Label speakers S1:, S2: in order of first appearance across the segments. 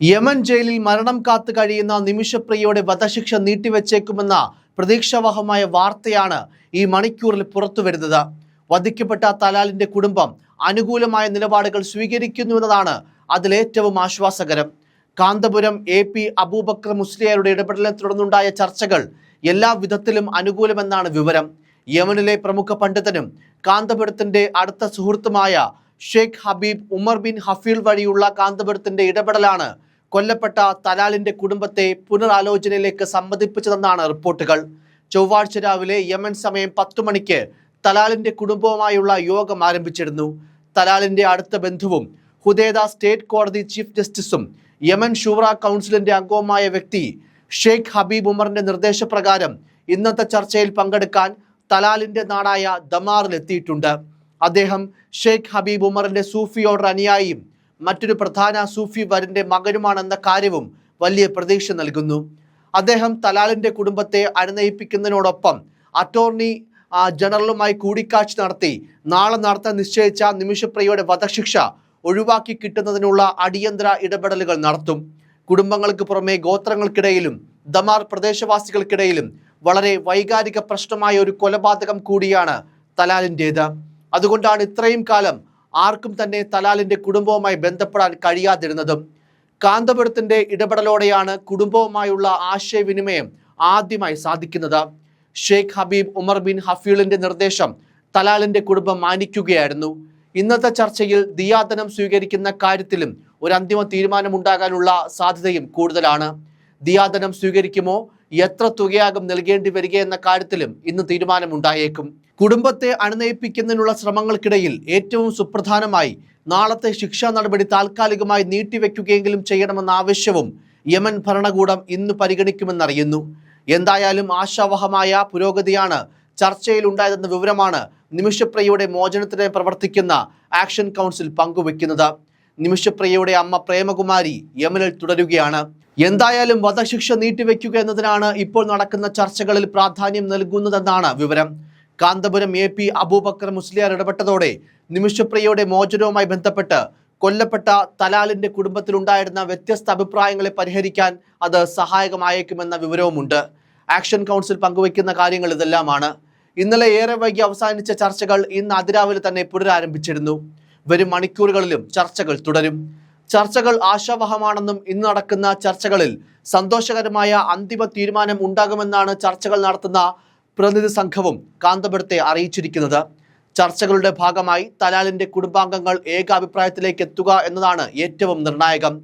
S1: Yemen ജയിലിൽ മരണം കാത്തു കഴിയുന്ന നിമിഷപ്രിയയുടെ വധശിക്ഷ നീട്ടിവെച്ചേക്കുമെന്ന പ്രതീക്ഷാവഹമായ വാർത്തയാണ് ഈ മണിക്കൂറിൽ പുറത്തു വരുന്നത്. വധിക്കപ്പെട്ട തലാലിന്റെ കുടുംബം അനുകൂലമായ നിലപാടുകൾ സ്വീകരിക്കുന്നുവെന്നതാണ് അതിലേറ്റവും ആശ്വാസകരം. കാന്തപുരം എ പി അബൂബക്കർ മുസ്ലിയാരുടെ ഇടപെടലിനെ തുടർന്നുണ്ടായ ചർച്ചകൾ എല്ലാ വിധത്തിലും അനുകൂലമെന്നാണ് വിവരം. യമനിലെ പ്രമുഖ പണ്ഡിതനും കാന്തപുരത്തിന്റെ അടുത്ത സുഹൃത്തുമായ Sheikh Habib Umar bin Hafiz വഴിയുള്ള കാന്തപുരത്തിന്റെ ഇടപെടലാണ് കൊല്ലപ്പെട്ട തലാലിന്റെ കുടുംബത്തെ പുനരാലോചനയിലേക്ക് സമ്മതിപ്പിച്ചതെന്നാണ് റിപ്പോർട്ടുകൾ. ചൊവ്വാഴ്ച രാവിലെ യമൻ സമയം പത്തു മണിക്ക് തലാലിന്റെ കുടുംബവുമായുള്ള യോഗം ആരംഭിച്ചിരുന്നു. തലാലിന്റെ അടുത്ത ബന്ധുവും ഹുദേദ സ്റ്റേറ്റ് കോടതി ചീഫ് ജസ്റ്റിസും യമൻ ഷൂറ കൗൺസിലിന്റെ അംഗവുമായ വ്യക്തി ഷെയ്ഖ് ഹബീബ് ഉമറിന്റെ നിർദ്ദേശപ്രകാരം ഇന്നത്തെ ചർച്ചയിൽ പങ്കെടുക്കാൻ തലാലിന്റെ നാടായ ദമാറിലെത്തിയിട്ടുണ്ട്. അദ്ദേഹം ഷെയ്ഖ് ഹബീബ് ഉമറിന്റെ സൂഫി ഓർഡർ അനുയായിയും മറ്റൊരു പ്രധാന സൂഫി വരന്റെ മകനുമാണെന്ന കാര്യവും വലിയ പ്രതീക്ഷ നൽകുന്നു. അദ്ദേഹം തലാലിന്റെ കുടുംബത്തെ അനുനയിപ്പിക്കുന്നതിനോടൊപ്പം അറ്റോർണി ജനറലുമായി കൂടിക്കാഴ്ച നടത്തി. നാളെ നടത്താൻ നിശ്ചയിച്ച നിമിഷപ്രിയയുടെ വധശിക്ഷ ഒഴിവാക്കി കിട്ടുന്നതിനുള്ള അടിയന്തര ഇടപെടലുകൾ നടത്തും. കുടുംബങ്ങൾക്ക് പുറമെ ഗോത്രങ്ങൾക്കിടയിലും ദമാർ പ്രദേശവാസികൾക്കിടയിലും വളരെ വൈകാരിക പ്രശ്നമായ ഒരു കൊലപാതകം കൂടിയാണ് തലാലിന്റേത് അതുകൊണ്ടാണ് ഇത്രയും കാലം ആർക്കും തന്നെ തലാലിന്റെ കുടുംബവുമായി ബന്ധപ്പെടാൻ കഴിയാതിരുന്നതും കാന്തപുരത്തിന്റെ ഇടപെടലോടെയാണ് കുടുംബവുമായുള്ള ആശയവിനിമയം ആദ്യമായി സാധിക്കുന്നത്. ഷെയ്ഖ് ഹബീബ് ഉമർ ബിൻ ഹഫീളിന്റെ നിർദ്ദേശം തലാലിന്റെ കുടുംബം മാനിക്കുകയായിരുന്നു. ഇന്നത്തെ ചർച്ചയിൽ ദിയാദനം സ്വീകരിക്കുന്ന കാര്യത്തിലും ഒരു അന്തിമ തീരുമാനമുണ്ടാകാനുള്ള സാധ്യതയും കൂടുതലാണ്. ദിയാദനം സ്വീകരിക്കുമോ? എത്ര തുകയാകും നൽകേണ്ടി വരിക എന്ന കാര്യത്തിലും ഇന്ന് തീരുമാനമുണ്ടായേക്കും. കുടുംബത്തെ അണുനയിപ്പിക്കുന്നതിനുള്ള ശ്രമങ്ങൾക്കിടയിൽ ഏറ്റവും സുപ്രധാനമായി നാളത്തെ ശിക്ഷാ നടപടി താൽക്കാലികമായി നീട്ടിവെക്കുകയെങ്കിലും ചെയ്യണമെന്ന ആവശ്യവും യമൻ ഭരണകൂടം ഇന്ന് പരിഗണിക്കുമെന്നറിയുന്നു. എന്തായാലും ആശാവഹമായ പുരോഗതിയാണ് ചർച്ചയിൽ ഉണ്ടായതെന്ന വിവരമാണ് നിമിഷപ്രിയയുടെ മോചനത്തിന് പ്രവർത്തിക്കുന്ന ആക്ഷൻ കൗൺസിൽ പങ്കുവെക്കുന്നത് നിമിഷപ്രിയയുടെ അമ്മ പ്രേമകുമാരി യമനിൽ തുടരുകയാണ്. എന്തായാലും വധശിക്ഷ നീട്ടിവെക്കുക എന്നതിനാണ് ഇപ്പോൾ നടക്കുന്ന ചർച്ചകളിൽ പ്രാധാന്യം നൽകുന്നതെന്നാണ് വിവരം. കാന്തപുരം എ പി അബൂബക്കർ മുസ്ലിയാർ ഇടപെട്ടതോടെ നിമിഷപ്രിയയുടെ മോചനവുമായി ബന്ധപ്പെട്ട് കൊല്ലപ്പെട്ട തലാലിന്റെ കുടുംബത്തിലുണ്ടായിരുന്ന വ്യത്യസ്ത അഭിപ്രായങ്ങളെ പരിഹരിക്കാൻ അത് സഹായകമായേക്കുമെന്ന വിവരവുമുണ്ട്. ആക്ഷൻ കൗൺസിൽ പങ്കുവയ്ക്കുന്ന കാര്യങ്ങൾ ഇതെല്ലാമാണ്. ഇന്നലെ ഏറെ വൈകി അവസാനിച്ച ചർച്ചകൾ ഇന്ന് അതിരാവിലെ തന്നെ പുനരാരംഭിച്ചിരുന്നു. വരും മണിക്കൂറുകളിലും ചർച്ചകൾ തുടരും. ചർച്ചകൾ ആശാവഹമാണെന്നും ഇന്ന് നടക്കുന്ന ചർച്ചകളിൽ സന്തോഷകരമായ അന്തിമ തീരുമാനം ഉണ്ടാകുമെന്നാണ് ചർച്ചകൾ നടത്തുന്ന പ്രതിനിധി സംഘവും കാന്തപുരത്തെ അറിയിച്ചിരിക്കുന്നത്. ചർച്ചകളുടെ ഭാഗമായി തലാലിന്റെ കുടുംബാംഗങ്ങൾ ഏകാഭിപ്രായത്തിലേക്ക് എത്തുക എന്നതാണ് ഏറ്റവും നിർണായകം.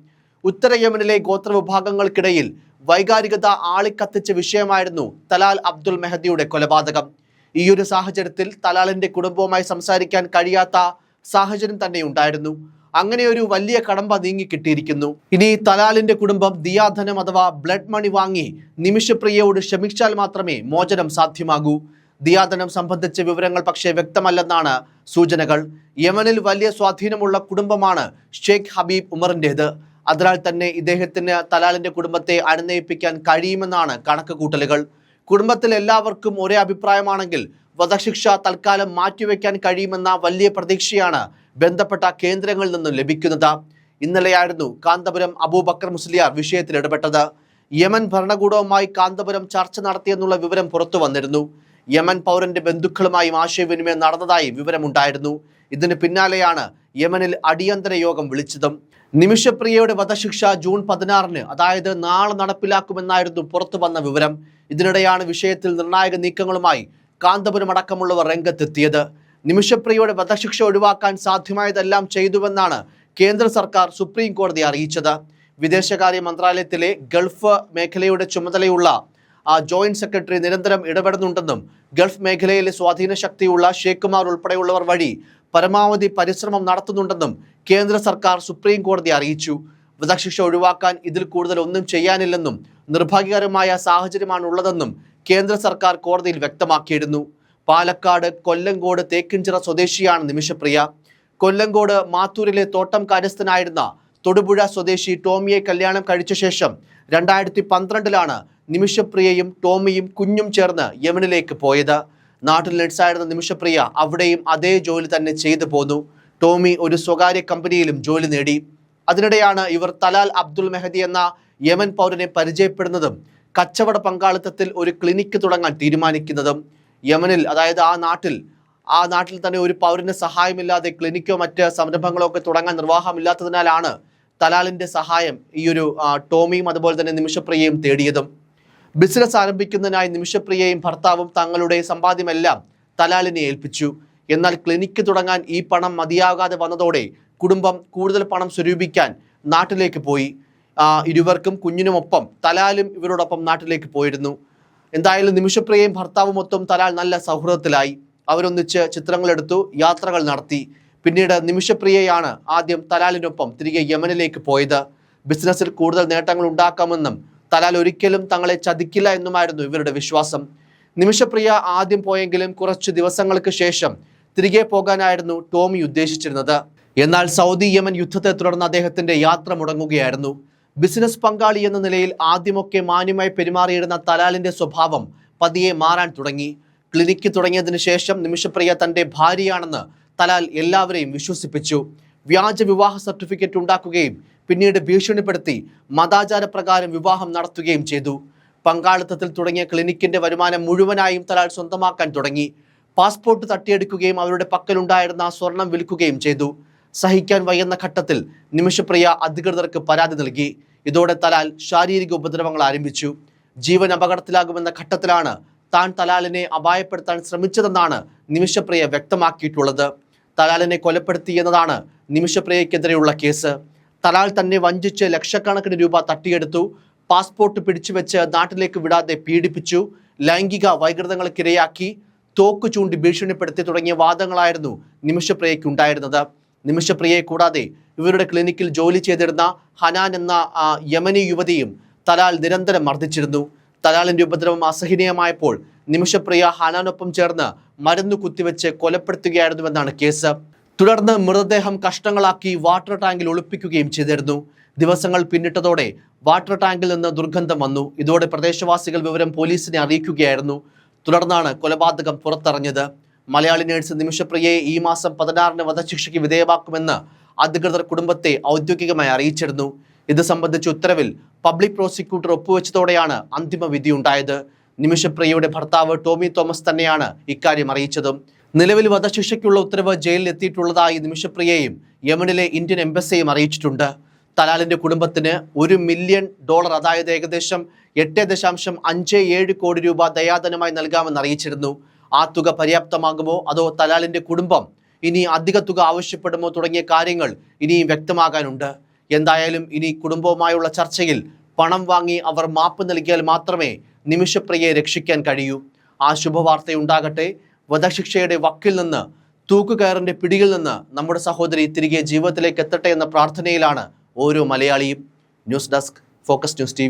S1: ഉത്തര യമനിലെ ഗോത്രവിഭാഗങ്ങൾക്കിടയിൽ വൈകാരികത ആളിക്കത്തിച്ച വിഷയമായിരുന്നു തലാൽ അബ്ദുൽ മെഹദിയുടെ കൊലപാതകം. ഈ ഒരു സാഹചര്യത്തിൽ തലാലിന്റെ കുടുംബവുമായി സംസാരിക്കാൻ കഴിയാത്ത സാഹചര്യം തന്നെ ഉണ്ടായിരുന്നു. അങ്ങനെ ഒരു വലിയ കടമ്പ നീങ്ങി കിട്ടിയിരിക്കുന്നു. ഇനി തലാലിന്റെ കുടുംബം ദിയാധനം അഥവാ ബ്ലഡ് മണി വാങ്ങി നിമിഷപ്രിയയോട് ക്ഷമിച്ചാൽ മാത്രമേ മോചനം സാധ്യമാകൂ. ദിയാധനം സംബന്ധിച്ച വിവരങ്ങൾ പക്ഷേ വ്യക്തമല്ലെന്നാണ് സൂചനകൾ. യമനിൽ വലിയ സ്വാധീനമുള്ള കുടുംബമാണ് ഷെയ്ഖ് ഹബീബ് ഉമറിന്റേത് അതിനാൽ തന്നെ ഇദ്ദേഹത്തിന് തലാലിന്റെ കുടുംബത്തെ അനുനയിപ്പിക്കാൻ കഴിയുമെന്നാണ് കണക്ക് കൂട്ടലുകൾ കുടുംബത്തിൽ എല്ലാവർക്കും ഒരേ അഭിപ്രായമാണെങ്കിൽ വധശിക്ഷ തൽക്കാലം മാറ്റിവെക്കാൻ കഴിയുമെന്ന വലിയ പ്രതീക്ഷയാണ് ബന്ധപ്പെട്ട കേന്ദ്രങ്ങളിൽ നിന്നും ലഭിക്കുന്നത്. ഇന്നലെയായിരുന്നു കാന്തപുരം അബൂബക്കർ മുസ്ലിയാർ വിഷയത്തിൽ ഇടപെട്ടത്. യമൻ ഭരണകൂടവുമായി കാന്തപുരം ചർച്ച നടത്തിയെന്നുള്ള വിവരം പുറത്തു വന്നിരുന്നു. യമൻ പൗരന്റെ ബന്ധുക്കളുമായും ആശയവിനിമയം നടന്നതായി വിവരമുണ്ടായിരുന്നു. ഇതിന് പിന്നാലെയാണ് യമനിൽ അടിയന്തര യോഗം വിളിച്ചതും. നിമിഷപ്രിയയുടെ വധശിക്ഷ ജൂൺ പതിനാറിന് അതായത് നാളെ നടപ്പിലാക്കുമെന്നായിരുന്നു പുറത്തു വന്ന വിവരം. ഇതിനിടെയാണ് വിഷയത്തിൽ നിർണായക നീക്കങ്ങളുമായി കാന്തപുരം അടക്കമുള്ളവർ രംഗത്തെത്തിയത്. നിമിഷപ്രിയയുടെ വധശിക്ഷ ഒഴിവാക്കാൻ സാധ്യമായതെല്ലാം ചെയ്തുവെന്നാണ് കേന്ദ്ര സർക്കാർ സുപ്രീം കോടതി അറിയിച്ചത്. വിദേശകാര്യ മന്ത്രാലയത്തിലെ ഗൾഫ് മേഖലയുടെ ചുമതലയുള്ള ആ ജോയിന്റ് സെക്രട്ടറി നിരന്തരം ഇടപെടുന്നുണ്ടെന്നും ഗൾഫ് മേഖലയിലെ സ്വാധീന ശക്തിയുള്ള ഷേഖുമാർ ഉൾപ്പെടെയുള്ളവർ വഴി പരമാവധി പരിശ്രമം നടത്തുന്നുണ്ടെന്നും കേന്ദ്ര സർക്കാർ സുപ്രീം കോടതി അറിയിച്ചു. വധശിക്ഷ ഒഴിവാക്കാൻ ഇതിൽ കൂടുതൽ ഒന്നും ചെയ്യാനില്ലെന്നും നിർഭാഗ്യകരമായ സാഹചര്യമാണ് ഉള്ളതെന്നും കേന്ദ്ര സർക്കാർ കോടതിയിൽ വ്യക്തമാക്കിയിരുന്നു. പാലക്കാട് കൊല്ലങ്കോട് തേക്കിൻചിറ സ്വദേശിയാണ് നിമിഷപ്രിയ. കൊല്ലങ്കോട് മാത്തൂരിലെ തോട്ടം കാര്യസ്ഥനായിരുന്ന തൊടുപുഴ സ്വദേശി ടോമിയെ കല്യാണം കഴിച്ച ശേഷം രണ്ടായിരത്തി പന്ത്രണ്ടിലാണ് നിമിഷപ്രിയയും ടോമിയും കുഞ്ഞും ചേർന്ന് യമനിലേക്ക് പോയത്. നാട്ടിൽ നഴ്സായിരുന്ന നിമിഷപ്രിയ അവിടെയും അതേ ജോലി തന്നെ ചെയ്തു പോന്നു. ടോമി ഒരു സ്വകാര്യ കമ്പനിയിലും ജോലി നേടി. അതിനിടെയാണ് ഇവർ തലാൽ അബ്ദുൽ മെഹദി എന്ന യമൻ പൗരനെ പരിചയപ്പെടുന്നതും കച്ചവട പങ്കാളിത്തത്തിൽ ഒരു ക്ലിനിക്ക് തുടങ്ങാൻ തീരുമാനിക്കുന്നതും യമനിൽ അതായത് ആ നാട്ടിൽ ആ നാട്ടിൽ തന്നെ ഒരു പൗരന് സഹായമില്ലാതെ ക്ലിനിക്കോ മറ്റ് സംരംഭങ്ങളോ ഒക്കെ തുടങ്ങാൻ നിർവാഹമില്ലാത്തതിനാലാണ് തലാലിന്റെ സഹായം ഈ ഒരു ടോമിയും അതുപോലെ തന്നെ നിമിഷപ്രിയയും തേടിയതും. ബിസിനസ് ആരംഭിക്കുന്നതിനായി നിമിഷപ്രിയയും ഭർത്താവും തങ്ങളുടെ സമ്പാദ്യമെല്ലാം തലാലിനെ ഏൽപ്പിച്ചു. എന്നാൽ ക്ലിനിക്ക് തുടങ്ങാൻ ഈ പണം മതിയാകാതെ വന്നതോടെ കുടുംബം കൂടുതൽ പണം സ്വരൂപിക്കാൻ നാട്ടിലേക്ക് പോയി. ഇരുവർക്കും കുഞ്ഞിനുമൊപ്പം തലാലും ഇവരോടൊപ്പം നാട്ടിലേക്ക് പോയിരുന്നു. എന്തായാലും നിമിഷപ്രിയയും ഭർത്താവും മൊത്തം തലാൽ നല്ല സൗഹൃദത്തിലായി. അവരൊന്നിച്ച് ചിത്രങ്ങളെടുത്തു യാത്രകൾ നടത്തി. പിന്നീട് നിമിഷപ്രിയയാണ് ആദ്യം തലാലിനൊപ്പം തിരികെ യമനിലേക്ക് പോയത്. ബിസിനസ്സിൽ കൂടുതൽ നേട്ടങ്ങൾ ഉണ്ടാക്കാമെന്നും തലാൽ ഒരിക്കലും തങ്ങളെ ചതിക്കില്ല എന്നുമായിരുന്നു ഇവരുടെ വിശ്വാസം. നിമിഷപ്രിയ ആദ്യം പോയെങ്കിലും കുറച്ച് ദിവസങ്ങൾക്ക് ശേഷം തിരികെ പോകാനായിരുന്നു ടോമി ഉദ്ദേശിച്ചിരുന്നത്. എന്നാൽ സൗദി യമൻ യുദ്ധത്തെ തുടർന്ന് അദ്ദേഹത്തിന്റെ യാത്ര മുടങ്ങുകയായിരുന്നു. ബിസിനസ് പങ്കാളി എന്ന നിലയിൽ ആദ്യമൊക്കെ മാന്യമായി പെരുമാറിയിരുന്ന തലാലിന്റെ സ്വഭാവം പതിയെ മാറാൻ തുടങ്ങി. ക്ലിനിക്ക് തുടങ്ങിയതിനു ശേഷം നിമിഷപ്രിയ തന്റെ ഭാര്യയാണെന്ന് തലാൽ എല്ലാവരെയും വിശ്വസിപ്പിച്ചു. വ്യാജ വിവാഹ സർട്ടിഫിക്കറ്റ് ഉണ്ടാക്കുകയും പിന്നീട് ഭീഷണിപ്പെടുത്തി മതാചാരപ്രകാരം വിവാഹം നടത്തുകയും ചെയ്തു. പങ്കാളിത്തത്തിൽ തുടങ്ങിയ ക്ലിനിക്കിന്റെ വരുമാനം മുഴുവനായും തലാൽ സ്വന്തമാക്കാൻ തുടങ്ങി. പാസ്പോർട്ട് തട്ടിയെടുക്കുകയും അവരുടെ പക്കലുണ്ടായിരുന്ന സ്വർണം വിൽക്കുകയും ചെയ്തു. സഹിക്കാൻ വയ്യുന്ന ഘട്ടത്തിൽ നിമിഷപ്രിയ അധികൃതർക്ക് പരാതി നൽകി. ഇതോടെ തലാൽ ശാരീരിക ഉപദ്രവങ്ങൾ ആരംഭിച്ചു. ജീവൻ അപകടത്തിലാകുമെന്ന ഘട്ടത്തിലാണ് താൻ തലാലിനെ അപായപ്പെടുത്താൻ ശ്രമിച്ചതെന്നാണ് നിമിഷപ്രിയ വ്യക്തമാക്കിയിട്ടുള്ളത്. തലാലിനെ കൊലപ്പെടുത്തി എന്നതാണ് നിമിഷപ്രിയക്കെതിരെയുള്ള കേസ്. തലാൽ തന്നെ വഞ്ചിച്ച് ലക്ഷക്കണക്കിന് രൂപ തട്ടിയെടുത്തു. പാസ്പോർട്ട് പിടിച്ചുവെച്ച് നാട്ടിലേക്ക് വിടാതെ പീഡിപ്പിച്ചു. ലൈംഗിക വൈകൃതങ്ങൾക്കിരയാക്കി. തോക്ക് ചൂണ്ടി ഭീഷണിപ്പെടുത്തി തുടങ്ങിയ വാദങ്ങളായിരുന്നു നിമിഷപ്രിയയ്ക്ക് ഉണ്ടായിരുന്നത് നിമിഷപ്രിയയെ കൂടാതെ ഇവരുടെ ക്ലിനിക്കിൽ ജോലി ചെയ്തിരുന്ന ഹനാൻ എന്ന യമനി യുവതിയും തലാൽ നിരന്തരം മർദ്ദിച്ചിരുന്നു. തലാലിന്റെ ഉപദ്രവം അസഹനീയമായപ്പോൾ നിമിഷപ്രിയ ഹനാനൊപ്പം ചേർന്ന് മരുന്ന് കുത്തിവെച്ച് കൊലപ്പെടുത്തുകയായിരുന്നുവെന്നാണ് കേസ്. തുടർന്ന് മൃതദേഹം കഷ്ടങ്ങളാക്കി വാട്ടർ ടാങ്കിൽ ഒളിപ്പിക്കുകയും ചെയ്തിരുന്നു. ദിവസങ്ങൾ പിന്നിട്ടതോടെ വാട്ടർ ടാങ്കിൽ നിന്ന് ദുർഗന്ധം വന്നു. ഇതോടെ പ്രദേശവാസികൾ വിവരം പോലീസിനെ അറിയിക്കുകയായിരുന്നു. തുടർന്നാണ് കൊലപാതകം പുറത്തറിഞ്ഞത് മലയാളി നേഴ്സ് നിമിഷപ്രിയയെ ഈ മാസം പതിനാറിന് വധശിക്ഷയ്ക്ക് വിധേയമാക്കുമെന്ന് അധികൃതർ കുടുംബത്തെ ഔദ്യോഗികമായി അറിയിച്ചിരുന്നു. ഇത് സംബന്ധിച്ച ഉത്തരവിൽ പബ്ലിക് പ്രോസിക്യൂട്ടർ ഒപ്പുവെച്ചതോടെയാണ് അന്തിമ വിധിയുണ്ടായത്. നിമിഷപ്രിയയുടെ ഭർത്താവ് ടോമി തോമസ് തന്നെയാണ് ഇക്കാര്യം അറിയിച്ചതും. നിലവിൽ വധശിക്ഷയ്ക്കുള്ള ഉത്തരവ് ജയിലിൽ എത്തിയിട്ടുള്ളതായി നിമിഷപ്രിയയും യമനിലെ ഇന്ത്യൻ എംബസിയും അറിയിച്ചിട്ടുണ്ട്. തലാലിന്റെ കുടുംബത്തിന് ഒരു മില്യൺ ഡോളർ അതായത് ഏകദേശം എട്ട് ദശാംശം അഞ്ച് ഏഴ് കോടി രൂപ ദയാധനമായി നൽകാമെന്ന് അറിയിച്ചിരുന്നു. ആ തുക പര്യാപ്തമാകുമോ? അതോ തലാലിന്റെ കുടുംബം ഇനി അധിക തുക ആവശ്യപ്പെടുമോ തുടങ്ങിയ കാര്യങ്ങൾ ഇനിയും വ്യക്തമാകാനുണ്ട്. എന്തായാലും ഇനി കുടുംബവുമായുള്ള ചർച്ചയിൽ പണം വാങ്ങി അവർ മാപ്പ് നൽകിയാൽ മാത്രമേ നിമിഷപ്രിയയെ രക്ഷിക്കാൻ കഴിയൂ. ആ ശുഭവാർത്തയുണ്ടാകട്ടെ വധശിക്ഷയുടെ വക്കിൽ നിന്ന് തൂക്കുകയറിന്റെ പിടിയിൽ നിന്ന് നമ്മുടെ സഹോദരി തിരികെ ജീവിതത്തിലേക്ക് എത്തട്ടെ എന്ന പ്രാർത്ഥനയിലാണ് ഓരോ മലയാളിയും. News desk focus news T